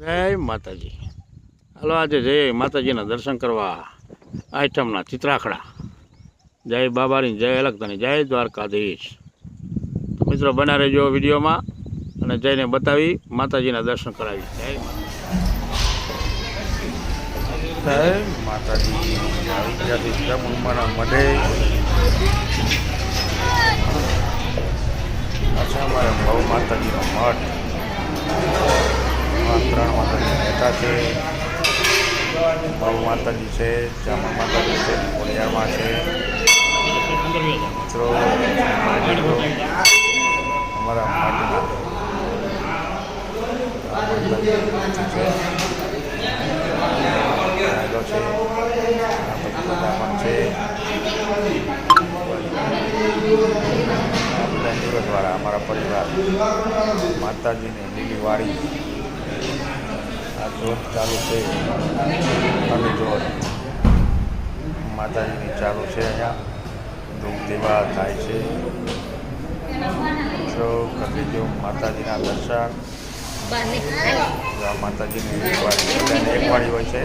જય માતાજી હાલો આજે જય માતાજીના દર્શન કરવા આઈટમના ચિત્રાખડા જય બાબાની જય અલગતાની જય દ્વારકાધીશ મિત્રો બના રહેજો વિડીયોમાં અને જઈને બતાવી માતાજીના દર્શન કરાવી જય માતાજી મઢે આ માતાજી. બેઠા છે બહુ માતાજી છે ચામા માતાજી છે, ખોડિયારમાં છે. મિત્રો, અમારા માટે છે. દિવસવાળા અમારા પરિવાર, માતાજીની લીલી વાડી. આ જોત ચાલુ છે. અને જોત માતાજીની ચાલુ છે અહીંયા દુઃખ દેવા થાય છે. મિત્રો કરી દો માતાજીના દર્શન. માતાજીની એક વાડી એક વાડી હોય છે.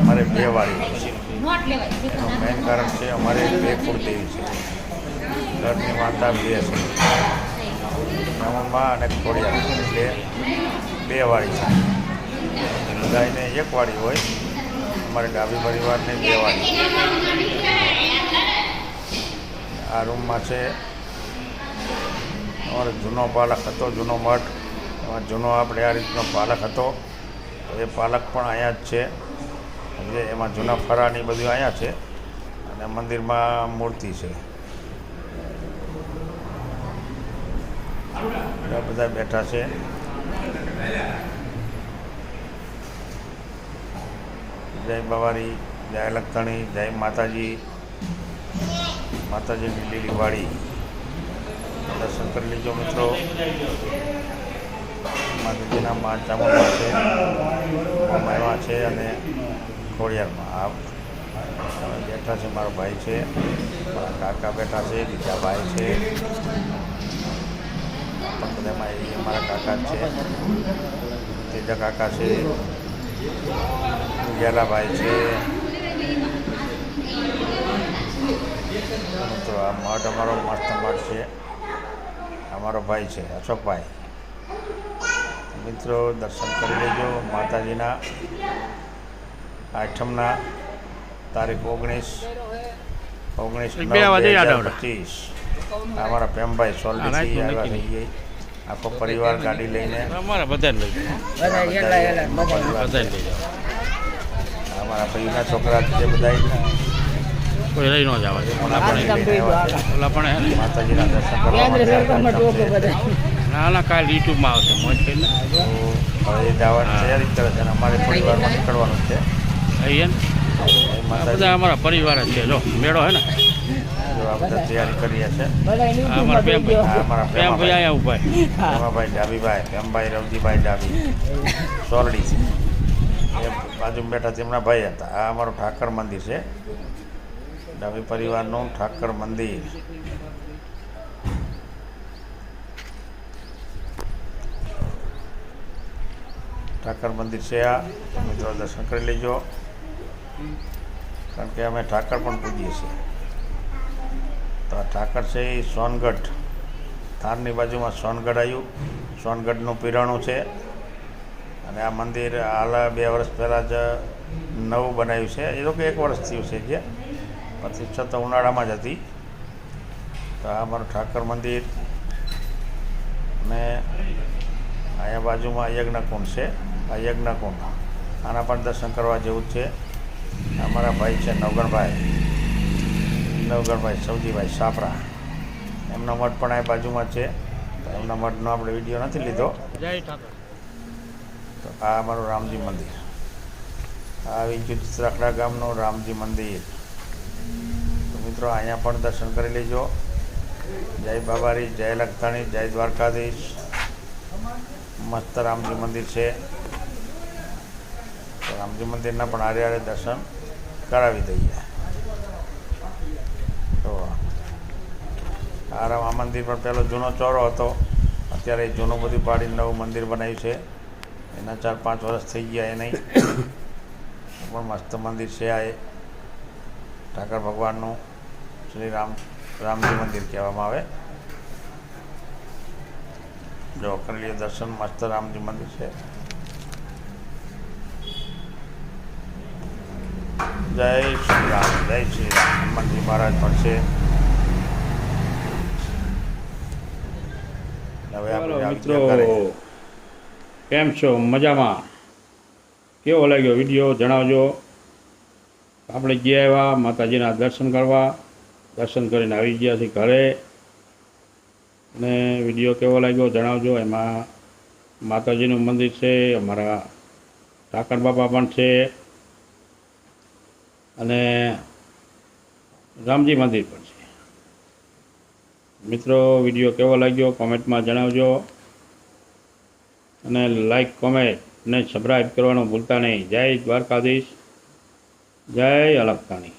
અમારે બે વાડી હોય છે. મેઇન કારણ છે અમારે બે કુળદેવી છે. ઘરની માતા બે છે. બ્રાહ્મણમાં અને ખોડિયાર એટલે બે વાડી છે. બધાને એક વાળી હોય. અમારે ડાબી પરિવારને બે વાળી. આ રૂમમાં છે. અમારો જૂનો પાલક હતો, જૂનો મઠ. એમાં જૂનો આપણે આ રીતનો પાલક હતો. એ પાલક પણ અહીંયા જ છે. એટલે એમાં જૂના ફરાની બધું અહીંયા છે. અને મંદિરમાં મૂર્તિ છે. બધા બેઠા છે. જય બાવારી જય લખતણી જય માતાજી. માતાજીની લીલી વાડી. દર્શન કરી લીજો મિત્રો. માતાજીના મા ચામુંડા છે. મહેવા છે અને ખોડિયારમાં. આ બેઠા છે, મારો ભાઈ છે. મારા કાકા બેઠા છે, બીજા ભાઈ છે. પણ બધામાં એ મારા કાકા છે. તેજા કાકા છે. ગેલાભાઈ છે. મિત્રો આ મઠ અમારો મસ્ત મઠ છે. અમારો ભાઈ છે અશોકભાઈ. મિત્રો દર્શન કરી લેજો માતાજીના. આઠમના તારીખ ઓગણીસ ઓગણીસ. પચીસ. અમારા પ્રેમભાઈ સોલડીથી થઈ આવ્યા છીએ. આખો પરિવાર ગાડી લઈને. અમારા બધા લઈ જાઓ. બધા લઈ જાઓ. અમારા ભાઈના છોકરા છે બધા કોઈ લઈ ન જવા દે. ઓલા પણ માતાજીના દર્શન કરવા ના ના કાલ યુટ્યુબમાં આવશે મોજ કરીને. તો હવે જવાની તૈયારી કરે છે અમારે પરિવારમાં વારમાં નીકળવાનું છે. અહીંયા? બધા અમારા પરિવાર જ છે. જો મેળો હે ને? આ બધા તૈયારી કરીએ અમારા અમારા પ્રેમાભાઈ. પ્રેમાભાઈ. ડાબીભાઈ પ્રેમભાઈ રવજીભાઈ ડાબી સોરડી. એ બાજુ બેઠા તેમના ભાઈ હતા. આ અમારું ઠાકર મંદિર છે. ડાબી પરિવારનું ઠાકર મંદિર. ઠાકર મંદિર છે આ. મિત્રો દર્શન કરી લેજો. કારણ કે અમે ઠાકર પણ પૂજીએ છીએ. તો આ ઠાકર છે એ સોનગઢ. થારની બાજુમાં સોનગઢ આવ્યું. સોનગઢનું પીરાણું છે. અને આ મંદિર હાલ બે વર્ષ પહેલાં જ નવું બનાવ્યું છે. એ લોકો એક વર્ષ થયું છે જે પ્રતિષ્ઠા તો ઉનાળામાં જ હતી. તો આ અમારું ઠાકર મંદિર. અને અહીંયા બાજુમાં યજ્ઞકુંડ છે. આ યજ્ઞકુંડ. આના પણ દર્શન કરવા જેવું જ છે. અમારા ભાઈ છે નવગણભાઈ. નવગણભાઈ સૌજીભાઈ સાપરા. એમનો મઠ પણ આ બાજુમાં છે. એમના મઠનો આપણે વીડિયો નથી લીધો. જય ઠાકર. તો આ અમારું રામજી મંદિર. આ આવી ગયું ગામનું રામજી મંદિર. તો મિત્રો અહીંયા પણ દર્શન કરી લેજો. જય બાબારી જય લખતાણી જય દ્વારકાધીશ. મસ્ત રામજી મંદિર છે. તો રામજી મંદિરના પણ આરે આરે દર્શન કરાવી દઈએ તો આ મંદિર પણ પહેલો જૂનો ચોરો હતો. અત્યારે એ જૂનું બધું પાડીને નવું મંદિર બનાવ્યું છે. એના ચાર પાંચ વર્ષ થઈ ગયા એ નહીં પણ મસ્ત મંદિર છે આ એ. ઠાકર ભગવાનનું શ્રી રામ, રામજી મંદિર કહેવામાં આવે. જો કરી દર્શન મસ્ત રામજી મંદિર છે. જય શ્રી રામ, જય શ્રી રામ. હનુમાનજી મહારાજ પણ છે. હવે મિત્રો કેમ છો? મજામાં? કેવો લાગ્યો વીડિયો? જણાવજો. આપણે ગયા આવ્યા માતાજીના દર્શન કરવા. દર્શન કરીને આવી ગયા છીએ ઘરે. અને વીડિયો કેવો લાગ્યો જણાવજો. એમાં માતાજીનું મંદિર છે અમારા ઠાકર બાપા પણ છે. અને રામજી મંદિર પણ. મિત્રો, વીડિયો કેવો લાગ્યો કોમેન્ટમાં જણાવજો. અને લાઈક કોમેન્ટ ને સબસ્ક્રાઈબ કરવાનું ભૂલતા નહીં. જય દ્વારકાધીશ. જય અલગતાણી